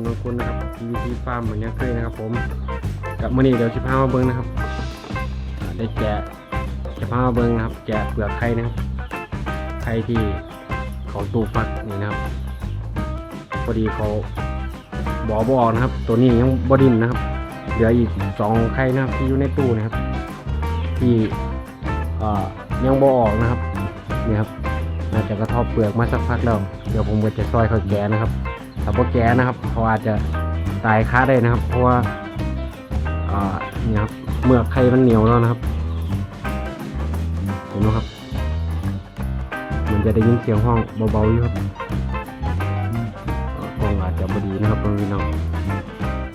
ำนวนคุณนะครับ PVC Farm เหมือนยังเคยนะครับ ผมกับมื่อนี้เดี๋ยวสิพามาเบิ้งนะครับได้แกะจะพามาเบิ้งนะครับ แกะเปลือกไข่นะครับไข่ที่ของตู้ฟักนี่นะครับพอดีเขาบอบออกนะครับ ตัวนี้ยังบดินนะครับ เหลืออีกสองไข่นะครับที่อยู่ในตู้นะครับ ที่ยังบอออกนะครับนี่ครับน่าจะกระทบเปลือกมาสักพักแล้ว เดี๋ยวผมก็จะซอยเขาแกะนะครับ ถ้าพอแกนะครับเขาอาจจะตายค้าได้นะครับ เพราะว่าเนี่ยครับเมือกไข่มันเหนียวแล้วนะครับเห็นไหมครับ มันจะได้ยินเสียงห้องเบาๆอยู่ครับกล้องอาจจะบดีนะครับพี่น้อง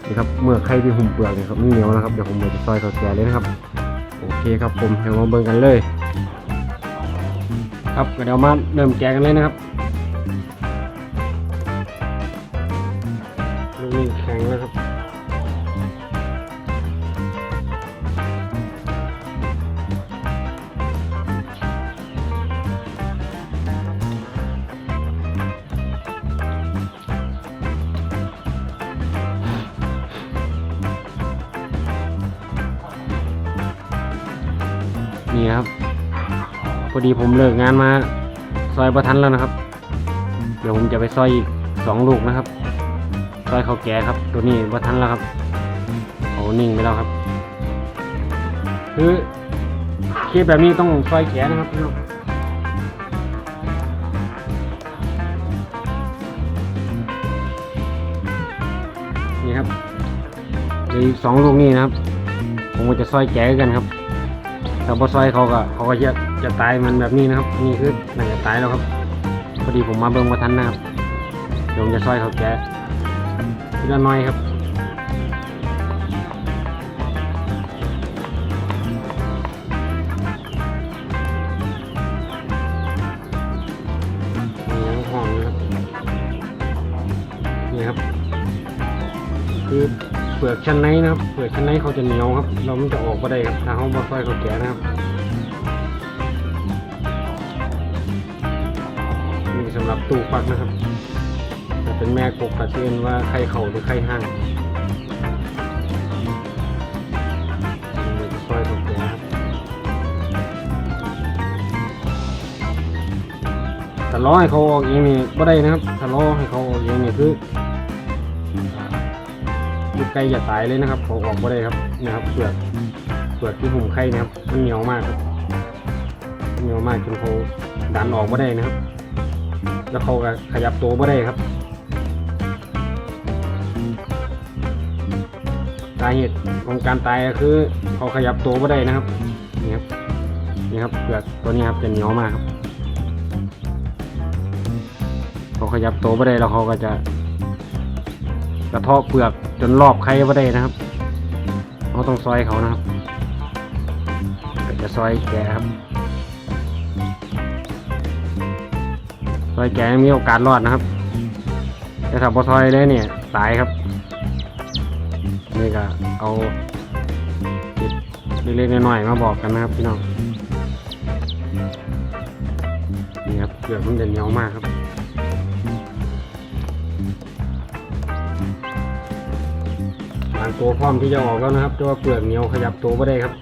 นี่ครับเมื่อใครที่หุ่มเปลือกเนี่ยครับมันเหนียวนะครับเดี๋ยวผมจะซอยเขาแก่เลยนะครับ โอเคครับผมเดี๋ยวมาเบิ่งกันเลย ครับก็เดี๋ยวมาเริ่มแกะกันเลยนะครับ ครับ พอดีผมเลิกงานมา ซอยประทันแล้วนะครับ เดี๋ยวผมจะไปซอยอีกสองลูกนะครับ ซอยเขาแก่ครับ ตัวนี้ประทันแล้วครับเขานิ่งไปแล้วครับ คือคลิปแบบนี้ต้องซอยแขนนะครับพี่น้องนี่ครับเลืออีกสองลูกนี่นะครับ ผมก็จะซอยแกะกันครับ ถ้าบ่ซอยเขาก็เขาก็จะจะตายมันแบบนี้นะครับ นี่คือน่าจะตายแล้วครับ พอดีผมมาเบิ่งมาทันนะครับเดี๋ยวผมจะซอยเขาแกะทีละน้อยครับนี่ยังห่องอยู่ครับนี่ครับคือ เปลือกชั้นในนะครับ เปลือกชั้นในเขาจะเหนียวครับ เรามันจะออกมาได้ครับถ้าเขาบ่ซอยเขาแก่นะครับนี่สำหรับตู้ฟักนะครับแต่เป็นแม่กบกระเซียนว่าไข่เข่าหรือไข่ห้างซอยเขาแก่ครับถ้าล้อให้เขาออกเองนี่บ่ได้นะครับถ้าล้อให้เขาออกเองนี่คือ ลูกไก่อย่าตายเลยนะครับเขาออกมาได้ครับนะครับเปลือกเปลือกที่หุ่มไข่นะครับมันเหนียวมากครับเหนียวมากจนเขาดันออกมาได้นะครับ แล้วเขาก็ขยับตัวมาได้ครับสาเหตุของการตายก็คือเขาขยับตัวมาได้นะครับนี่ครับนี่ครับเปลือกตัวนี้ครับจะเหนียวมากครับเขาขยับตัวมาได้แล้วเขาก็จะ กระเทาะเปลือกจนรอบไข่ไม่ได้นะครับเราต้องซอยเขานะครับจะซอยแกะครับซอยแกะมีโอกาสรอดนะครับแต่ถ้าพอซอยเลยเนี่ยตายครับนี่ก็เอาจิตเล็กๆน้อยๆมาบอกกันนะครับพี่น้องนี่ครับเปลือกมันจะเหนียวมากครับ บางตัวพร้อมที่จะออกแล้วนะครับแต่ว่าเปลือกเหนียวขยับตัวไม่ได้ครับ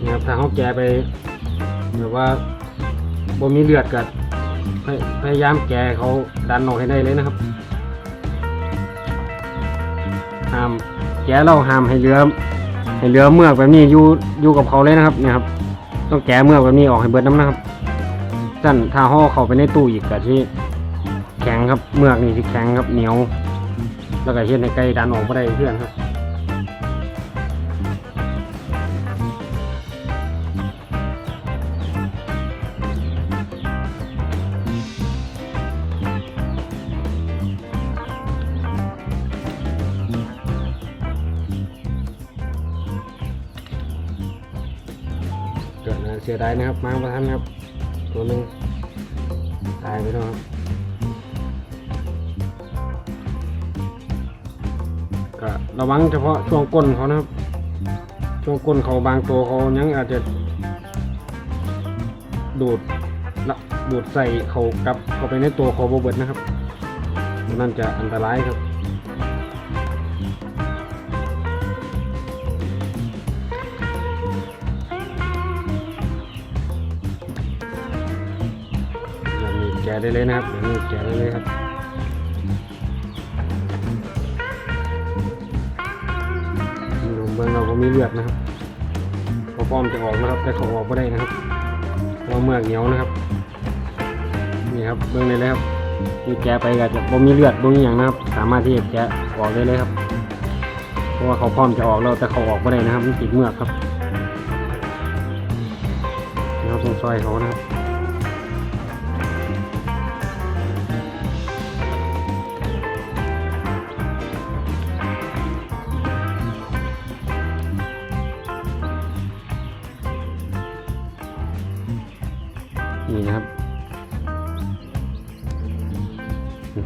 นี่ครับถ้าเขาแกะไปแบบว่าบ่มีเลือดกัดพยายามแกะเขาดันออกให้ได้เลยนะครับห้ามแกะเราห้ามให้เลือให้เลือเมือกแบบนี้อยู่อยู่กับเขาเลยนะครับเนี่ยครับ ต้องแกะเมือกแบบนี้ออกให้เบิดน้ำนะครับสั่นถ้าห่อเขาไปในตู้อีกกับที่แข็งครับเมือกนี่ที่แข็งครับเหนียว แล้วก็เฮ็ดให้ไก่ดันออกมาได้เพื่อนครับเกิดนะเสียดายนะครับมาประทันครับ ตัวนึงตายไปแล้วครับ ก็ระวังเฉพาะช่วงก้นเขานะครับ ช่วงก้นเขาบางตัวเขายังอาจจะดูดดูดใส่เขากับเข้าไปในตัวเขาโบเบิดนะครับนั่นจะอันตรายครับแกได้เลยนะครับนี่แกได้เลยครับ มีเลือดนะครับพอป้อมจะออกนะครับแต่เขาออกไม่ได้นะครับเพราะว่าเมือกเหนียวนะครับนี่ครับเบิ่งได้เลยครับนี่แกไปก็จะบ่มีเลือดบ่มีอย่างนะครับ สามารถที่จะแกออกได้เลยครับ เพราะว่าเขาพร้อมจะออกแล้วแต่เขาออกไม่ได้นะครับมันติดเมือกครับเราต้องซอยเขานะครับ นี่นะครับ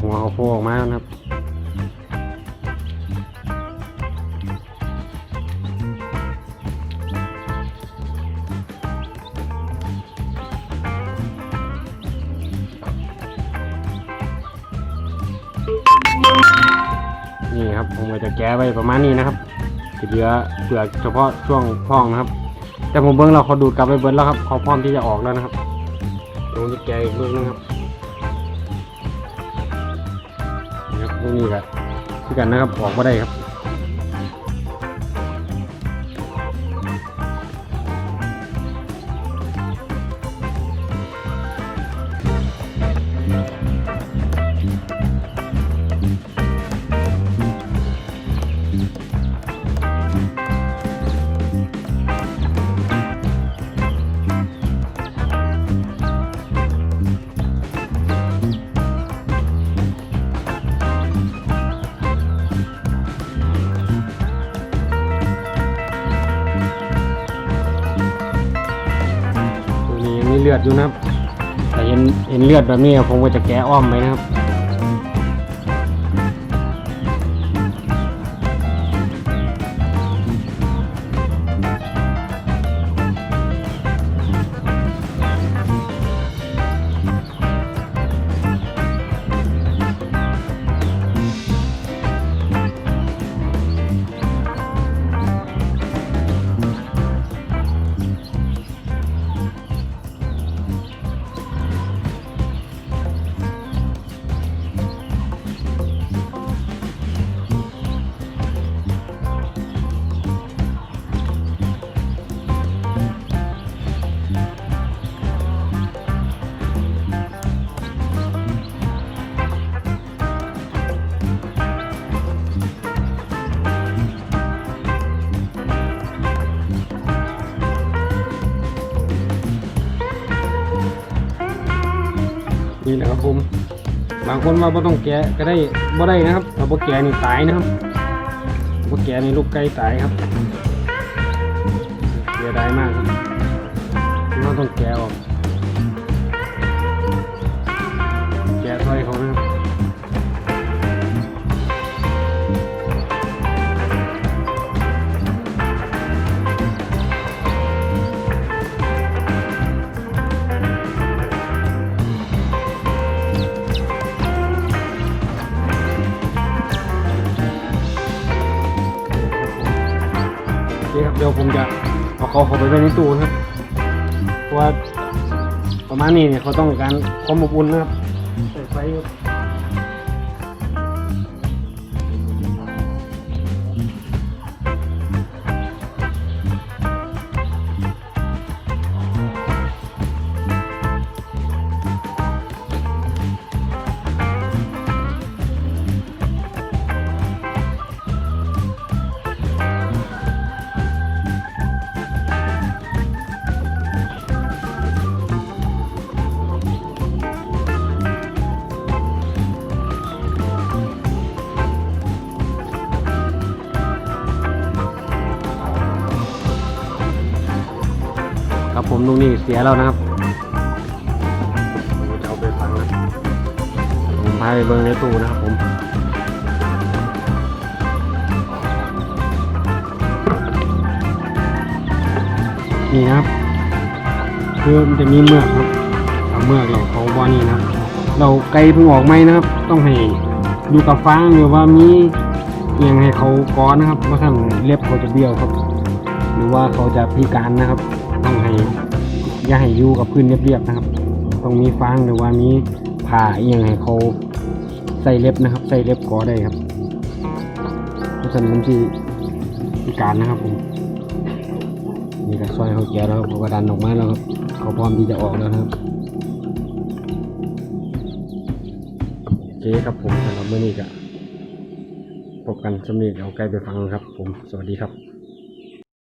หัวเขาโผล่ออกมาแล้วนะครับนี่ครับผมก็จะแก้ไว้ประมาณนี้นะครับเหลือเปลือกเฉพาะช่วงพ่องนะครับ แต่ผมเบิ้งเราเขาดูดกลับไปเบิ้แล้วครับเขาพร้อมที่จะออกแล้วนะครับ เดี๋ยวผมจะแก้อีกเบิ้งนะครับนี่ครับลูกนี้ก็คือกันนะครับออกมาได้ครับ ดอยู่นะครับแต่เห็นเห็นเลือดแบบนี้ผมก็จะแก้อ้อมไปนะครับ นี่แหละครับผม บางคนว่าบ่ต้องแกะก็ได้บ่ได้นะครับถ้าบ่แกะนี่ตายนะครับบ่แกะนี่ลูกไก่ตายครับเสียดายมากครับเราต้องแกะออก ผมจะเอาเขาเข้าไปไว้ในตู้นะครับเพราะว่าประมาณนี้เนี่ยเขาต้องการความอบอุ่นนะครับใส่ไฟครับ ครับผมลุงนี่เสียแล้วนะครับผมจะเอาไปฟังนะผมพาไปเบิ้งในตู้นะครับผมนี่นะครับคือมันจะมีเมือกครับเอาเมือกเราเขาว่านี่นะครับ เราไกลเพิ่งออกไหมนะครับ ต้องให้อยู่กับฟางหรือว่ามีเอียงให้เขาก้อนนะครับว่าท่านเล็บเขาจะเบี้ยวครับ หรือว่าเขาจะพิการนะครับ ต้องให้อย่าให้อยู่กับพื้นเรียบๆนะครับ ต้องมีฟางหรือว่ามีผ่าอหยังให้เขาใส่เล็บนะครับ ใส่เล็บกอได้ครับเพราะฉะนั้นมันที่พิการนะครับผมนี่ก็ซอยเขาแก่แล้วเขาก็ดันออกมาแล้วครับเขาพร้อมที่จะออกแล้วครับโอเคครับผมสำหรับเมื่อนี้ก็พบกันสำนีเอาไกลไปฟังครับ ผมสวัสดีครับ